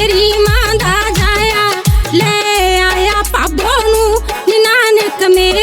ਮੇਰੀ ਮਾਂ ਦਾ ਜਾਇਆ ਲੈ ਆਇਆ ਪਾਬੋ ਨੂੰ ਨਾਨਕ ਮੇਰੇ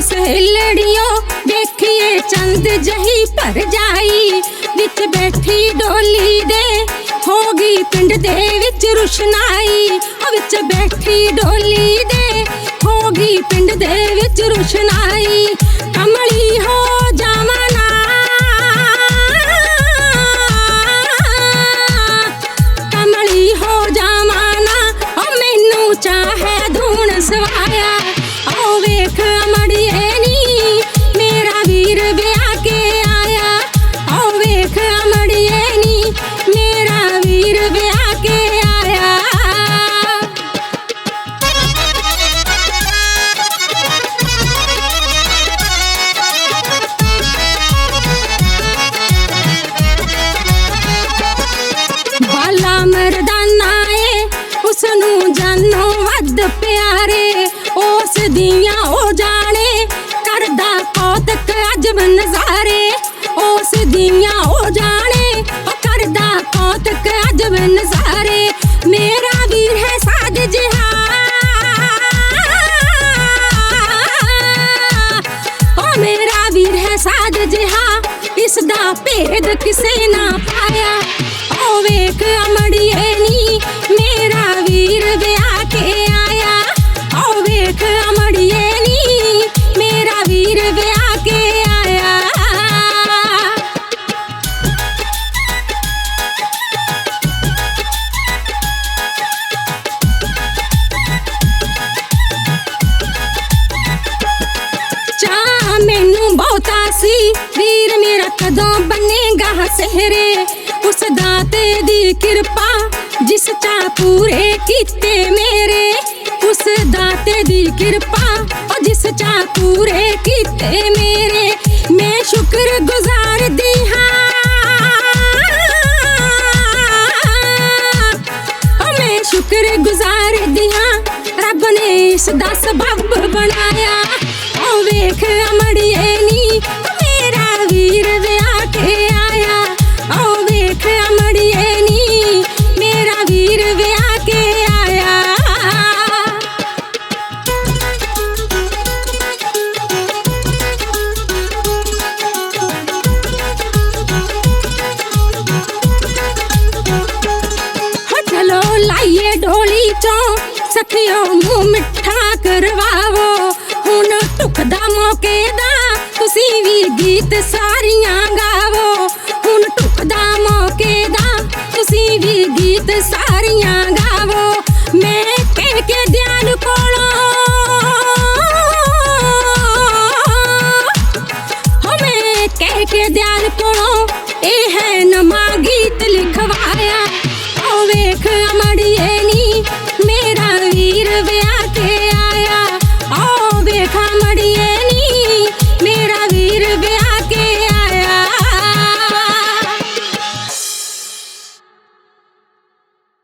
ਸਹੇਲੜੀਓ ਦੇਖੀਏ ਚੰਦ ਜਹੀ ਭਰ ਜਾਈ। ਵਿੱਚ ਬੈਠੀ ਡੋਲੀ ਦੇ ਹੋ ਗਈ ਪਿੰਡ ਦੇ ਵਿੱਚ ਰੁਸ਼ਨਾਈ। ਵਿੱਚ ਬੈਠੀ ਡੋਲੀ ਦੇ ਹੋ ਗਈ ਪਿੰਡ ਦੇ ਵਿੱਚ ਰੁਸ਼ਨਾਈ। ਜਾਨੋਂ ਪਿਆਰੇ, ਉਸ ਦੀਆਂ ਉਹ ਜਾਣੇ। ਕਰਦਾ ਕੌਤਕ ਅਜਬ ਨਜ਼ਾਰੇ ਉਸ ਦੀਆਂ ਉਹ ਜਾਣੇ। ਉਹ ਕਰਦਾ ਕੌਤਕ ਅਜਬ ਨਜ਼ਾਰੇ ਮੇਰਾ ਵੀਰ ਹੈ ਸਾਜ ਜਿਹਾ। ਓ ਮੇਰਾ ਵੀਰ ਹੈ ਸਾਜ ਜਿਹਾ। ਇਸ ਦਾ ਭੇਦ ਕਿਸੇ ਨਾ ਪਾਇਆ। ਓ ਵੇਖ ਅਮੜੀਏ ਨੀ ਮੈਨੂੰ ਬਹੁਤਾ ਸੀ। ਵੀਰ ਮੇਰਾ ਕਦੋਂ ਬਣੇਗਾ ਸਹਰੇ ਉਸ ਦਾਤੇ ਦੀ ਕਿਰਪਾ ਜਿਸ ਚਾਹ ਪੂਰੇ ਕੀਤੇ ਮੇਰੇ। ਉਸ ਦਾਤੇ ਦੀ ਕਿਰਪਾ ਉਹ ਜਿਸ ਚਾਹ ਪੂਰੇ ਕੀਤੇ ਮੇਰੇ। ਮੈਂ ਸ਼ੁਕਰ ਗੁਜ਼ਾਰਦੀ ਹਾਂ। ਉਹ ਮੈਂ ਸ਼ੁਕਰ ਗੁਜ਼ਾਰਦੀ ਹਾਂ। ਰੱਬ ਨੇ ਇਸ ਦਾ ਸਬਬ ਬਣਾਇਆ। ਓ ਵੇਖ ਅਮੜੀਏ ਨੀ, ਮੇਰਾ ਵੀਰ ਵਿਆਹ ਕੇ ਆਇਆ। ਓ ਵੇਖ ਅਮੜੀਏ ਨੀ, ਮੇਰਾ ਵੀਰ ਵਿਆਹ ਕੇ ਆਇਆ। ਹੋ, ਚਲੋ ਲਾਈਏ ਢੋਲੀ ਚੋਂ, ਸਖਿਓ ਮੂੰਹ ਮਿੱਠਾ ਕਰਵਾਵੋ। ਗੀਤ ਸਾਰੀਆਂ ਗਾਵੋ। ਹੁਣ ਟੁਕਦਾ ਮੌਕੇ ਦਾ ਤੁਸੀਂ ਵੀ ਗੀਤ ਸਾਰੀਆਂ